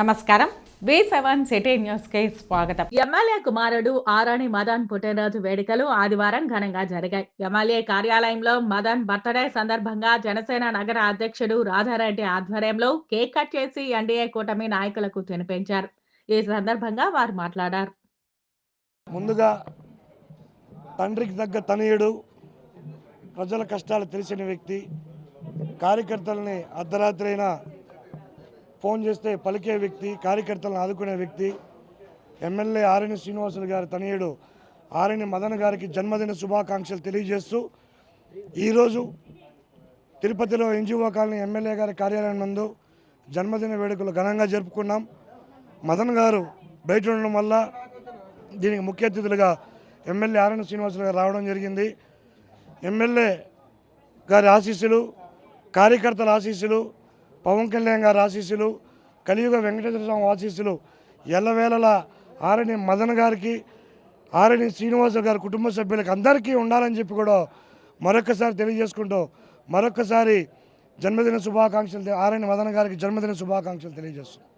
నమస్కారం. వి seven city న్యూస్కి స్వాగతం. ఎమ్మెల్యే కుమారుడు ఆరాణి మదన్ పుట్టినరోజు వేడుకలు ఆదివారం ఘనంగా జరిగాయి. ఎమ్మెల్యే కార్యాలయంలో మదన్ బర్త్డే సందర్భంగా జనసేన నగర అధ్యక్షుడు రాధారెడ్డి ఆధ్వర్యంలో కేక్ కట్ చేసి ఎన్డీఏ కూటమి నాయకులకు తినిపించారు. ఈ సందర్భంగా వారు మాట్లాడారు. ముందుగా తండ్రికి తగ్గ తనయుడు ప్రజల కష్టాలు తెలిసిన వ్యక్తి కార్యకర్తలని అర్ధరాత్రి అయినా ఫోన్ చేస్తే పలికే వ్యక్తి కార్యకర్తలను ఆదుకునే వ్యక్తి ఎమ్మెల్యే ఆర్ఎన్ శ్రీనివాసులు గారి తనయుడు ఆర్ఎన్ మదన్ గారికి జన్మదిన శుభాకాంక్షలు తెలియజేస్తూ ఈరోజు తిరుపతిలో ఎన్జిఓ కాలనీ ఎమ్మెల్యే గారి కార్యాలయం నందు జన్మదిన వేడుకలు ఘనంగా జరుపుకున్నాం. మదన్ గారు బయట ఉండడం వల్ల దీనికి ముఖ్య అతిథులుగా ఎమ్మెల్యే ఆర్ఎన్ శ్రీనివాసులు గారు రావడం జరిగింది. ఎమ్మెల్యే గారి ఆశీస్సులు కార్యకర్తల ఆశీస్సులు పవన్ కళ్యాణ్ గారి ఆశీస్సులు కలియుగ వెంకటేశ్వర స్వామి ఆశీస్సులు ఎల్లవేళలా ఆరణి మదన్ గారికి ఆరణి శ్రీనివాస గారి కుటుంబ సభ్యులకు అందరికీ ఉండాలని చెప్పి కూడా మరొకసారి తెలియజేసుకుంటూ మరొకసారి జన్మదిన శుభాకాంక్షలు ఆరణి మదన్ గారికి జన్మదిన శుభాకాంక్షలు తెలియజేస్తున్నాం